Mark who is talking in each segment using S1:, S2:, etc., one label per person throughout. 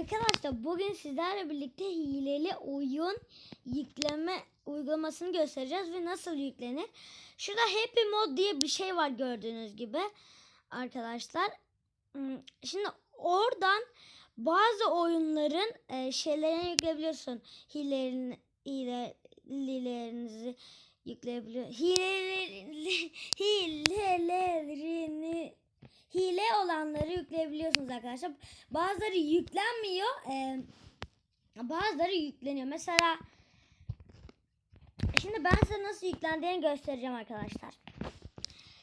S1: Arkadaşlar bugün sizlerle birlikte hileli oyun yükleme uygulamasını göstereceğiz ve nasıl yüklenir. Şurada Happy Mod diye bir şey var gördüğünüz gibi arkadaşlar. Hmm, Şimdi oradan bazı oyunların e, şeylerini yükleyebiliyorsun. Hilelerini, hile, hilelerinizi yükleyebiliyor. Hilelerini, hilelerini hile olanları yükleyebiliyorsunuz arkadaşlar. Bazıları yüklenmiyor. e, bazıları yükleniyor. Mesela şimdi ben size nasıl yüklendiğini göstereceğim arkadaşlar.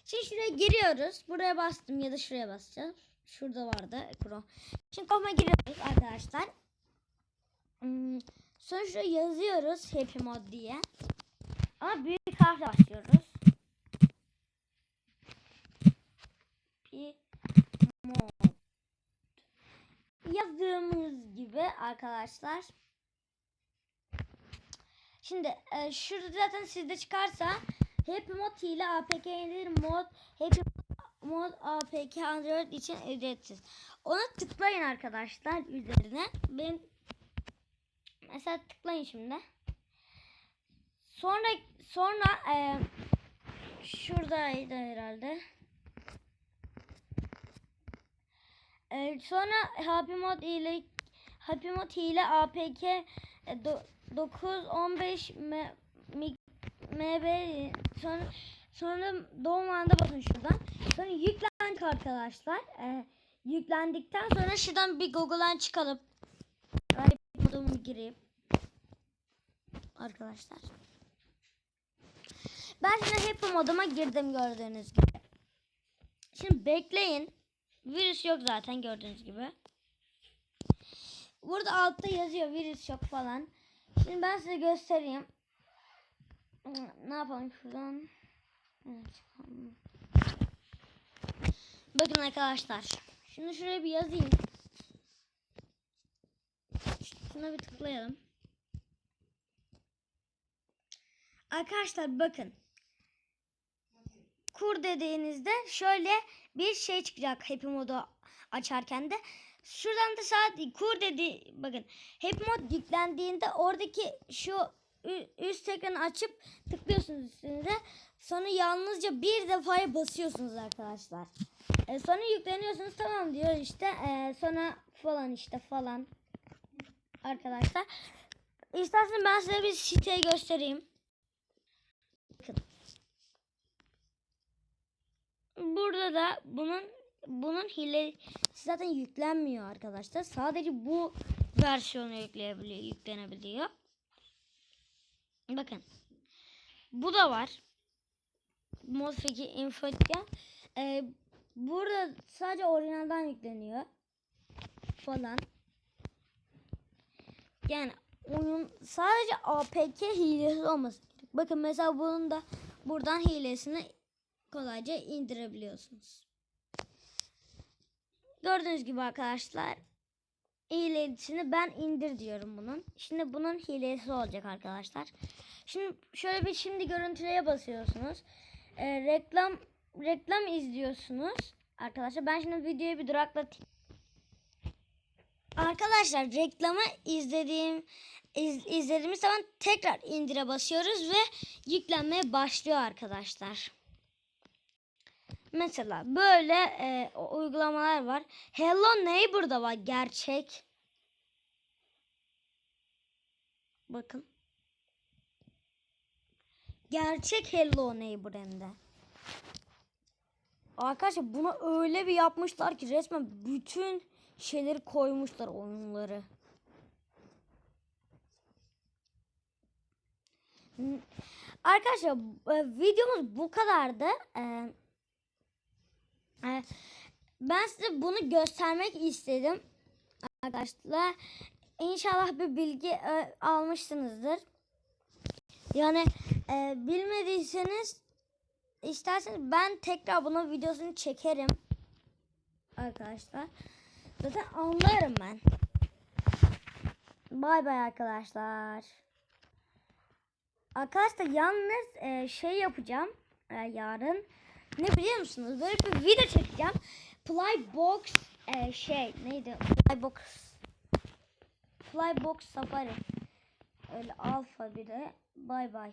S1: Şimdi şuraya giriyoruz. Buraya bastım ya da şuraya basacağız. Şurada vardı Chrome. Şimdi Chrome'a giriyoruz arkadaşlar. Hmm, Sonra şuraya yazıyoruz Happy Mod diye. Ama büyük harfle başlıyoruz. Happy Mod. Yazdığımız gibi arkadaşlar. Şimdi e, şurada zaten sizde çıkarsa Happy Mod ile APK indir mod Happy Mod APK Android için ücretsiz. Ona tıklayın arkadaşlar üzerine. Ben mesela tıklayın şimdi. Sonra sonra e, şuradaydı herhalde. E, sonra Happy Mod ile Happy Mod ile APK e, do- 915 M, mi- MB sonra sonra doğum anında basın şuradan. Sonra yüklendik arkadaşlar. E, yüklendikten sonra şuradan bir Google'dan çıkalım. Mod'umu gireyim. Arkadaşlar. Ben şimdi Happy Mod'uma girdim gördüğünüz gibi. Şimdi bekleyin. Virüs yok zaten gördüğünüz gibi. Burada altta yazıyor virüs yok falan. Şimdi ben size göstereyim. Ne yapalım şuradan. Bakın arkadaşlar. Şimdi şuraya bir yazayım. Şuna bir tıklayalım. Arkadaşlar bakın. Kur dediğinizde şöyle bir şey çıkacak Happy Mod'u açarken de. Şuradan da saat kur dedi bakın. Happy Mod yüklendiğinde oradaki şu üst ekranı açıp tıklıyorsunuz üstünüze. Sonra yalnızca bir defaya basıyorsunuz arkadaşlar. E, sonra yükleniyorsunuz tamam diyor işte. E, sonra falan işte falan. Arkadaşlar. İsterseniz ben size bir siteyi göstereyim. Bakın. Burada da bunun bunun hile zaten yüklenmiyor arkadaşlar. Sadece bu versiyonu yükleyebiliyor, yüklenebiliyor. Bakın. Bu da var. Modfiki Infotya. Ee, burada sadece orijinalden yükleniyor. Falan. Yani oyun sadece APK hilesi olması gerek. Bakın mesela bunun da buradan hilesini kolayca indirebiliyorsunuz. Gördüğünüz gibi arkadaşlar hilesini ben indir diyorum bunun. Şimdi bunun hilesi olacak arkadaşlar. Şimdi şöyle bir şimdi görüntüleye basıyorsunuz. Ee, reklam reklam izliyorsunuz. Arkadaşlar ben şimdi videoyu bir duraklatayım. Arkadaşlar reklamı izlediğim iz, izlediğimiz zaman tekrar indire basıyoruz ve yüklenmeye başlıyor arkadaşlar. Mesela böyle e, uygulamalar var. Hello Neighbor'da var gerçek. Bakın. Gerçek Hello Neighbor hem de. Arkadaşlar bunu öyle bir yapmışlar ki resmen bütün şeyleri koymuşlar oyunları. Arkadaşlar e, videomuz bu kadardı. E, ben size bunu göstermek istedim. Arkadaşlar İnşallah bir bilgi e, almışsınızdır. Yani e, bilmediyseniz isterseniz ben tekrar bunun videosunu çekerim. Arkadaşlar. Zaten anlarım ben. Bay bay arkadaşlar. Arkadaşlar yalnız e, şey yapacağım e, yarın. Ne biliyor musunuz? Böyle bir video çekeceğim. Playbox e, şey neydi? Playbox Flybox Safari. Öyle alfa bir de. Bay bay.